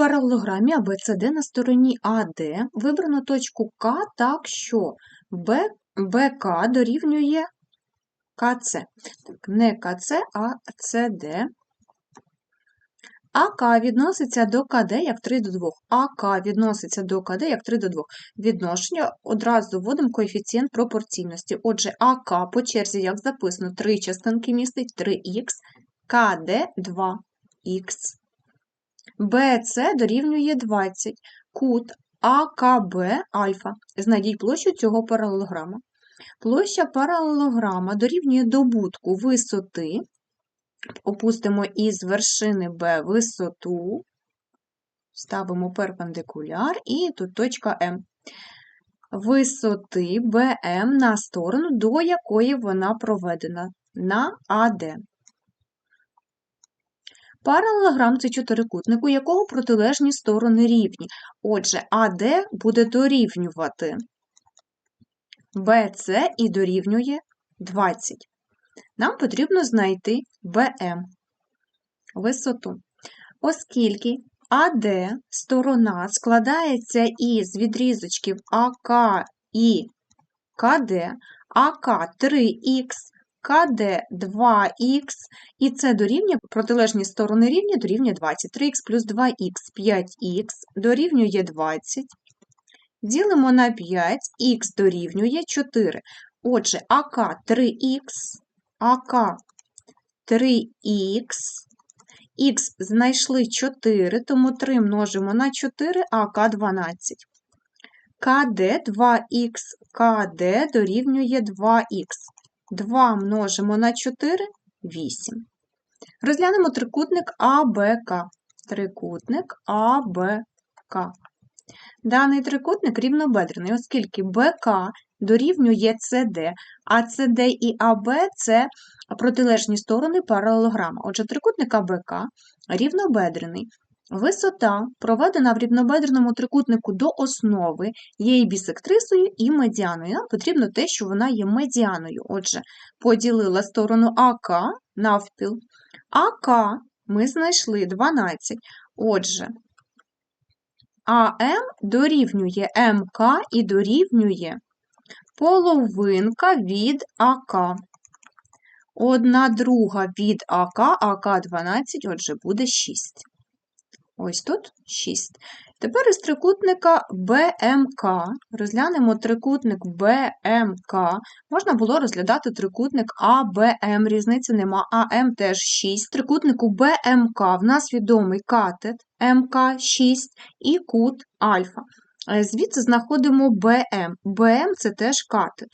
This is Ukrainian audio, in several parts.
паралелограмі ABCD на стороні АД вибрано точку К так, що БК дорівнює КЦ. Так, не КЦ, а СД. АК відноситься до КД як 3 до 2. АК відноситься до КД як 3 до 2. Відношення одразу вводимо коефіцієнт пропорційності. Отже, АК по черзі, як записано, 3 частинки містить 3х, КД 2х. БЦ дорівнює 20. Кут АКБ альфа. Знайдіть площу цього паралелограма. Площа паралелограма дорівнює добутку висоти. Опустимо із вершини Б висоту, ставимо перпендикуляр і тут точка М. Висоти БМ на сторону, до якої вона проведена, на АД. Паралелограм це чотирикутник, у якого протилежні сторони рівні. Отже, АД буде дорівнювати БЦ і дорівнює 20. Нам потрібно знайти БМ висоту. Оскільки АД сторона складається із відрізочків АК і КД, АК 3х, КД 2х, і це дорівнює протилежні сторони рівня дорівнює 20. 3х плюс 2х 5х дорівнює 20. Ділимо на 5, х дорівнює 4. Отже, АК 3х, АК 3х, х знайшли 4, тому 3 множимо на 4, АК 12. КД 2х, КД дорівнює 2х. 2 множимо на 4 8. Розглянемо трикутник АБК. Трикутник АБК. Даний трикутник рівнобедрений, оскільки БК дорівнює СД, а СД і АБ це протилежні сторони паралелограма. Отже, трикутник АБК рівнобедрений. Висота, проведена в рівнобедреному трикутнику до основи, є і бісектрисою, і медіаною. Нам потрібно те, що вона є медіаною. Отже, поділила сторону АК навпіл. АК ми знайшли 12. Отже, АМ дорівнює МК і дорівнює половинка від АК. Одна друга від АК, АК 12, отже, буде 6. Ось тут 6. Тепер із трикутника БМК розглянемо трикутник БМК. Можна було розглядати трикутник АБМ, різниці нема, АМ теж 6. Трикутнику БМК в нас відомий катет МК6 і кут альфа. Е, звідси знаходимо БМ. БМ це теж катет.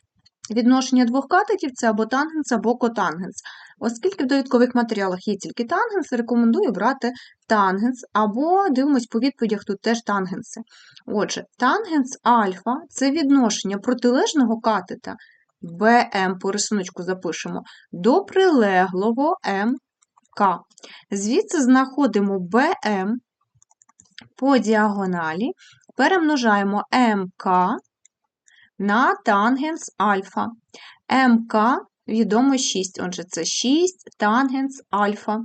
Відношення двох катетів це або тангенс, або котангенс. Оскільки в довідкових матеріалах є тільки тангенс, рекомендую брати тангенс, або дивимось по відповідях тут теж тангенси. Отже, тангенс альфа це відношення протилежного катета БМ, по рисуночку запишемо, до прилеглого МК. Звідси знаходимо БМ по діагоналі, перемножаємо МК на тангенс альфа. МК відомо 6, отже, це 6 тангенс альфа.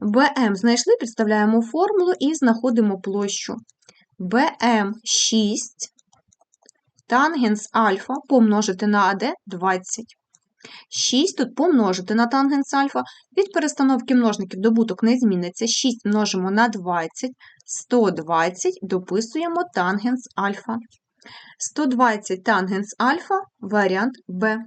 БМ знайшли, підставляємо формулу і знаходимо площу. БМ 6, тангенс альфа помножити на АД 20. 6 тут помножити на тангенс альфа. Від перестановки множників добуток не зміниться. 6 множимо на 20, 120, дописуємо тангенс альфа. 120 тангенс альфа, варіант Б.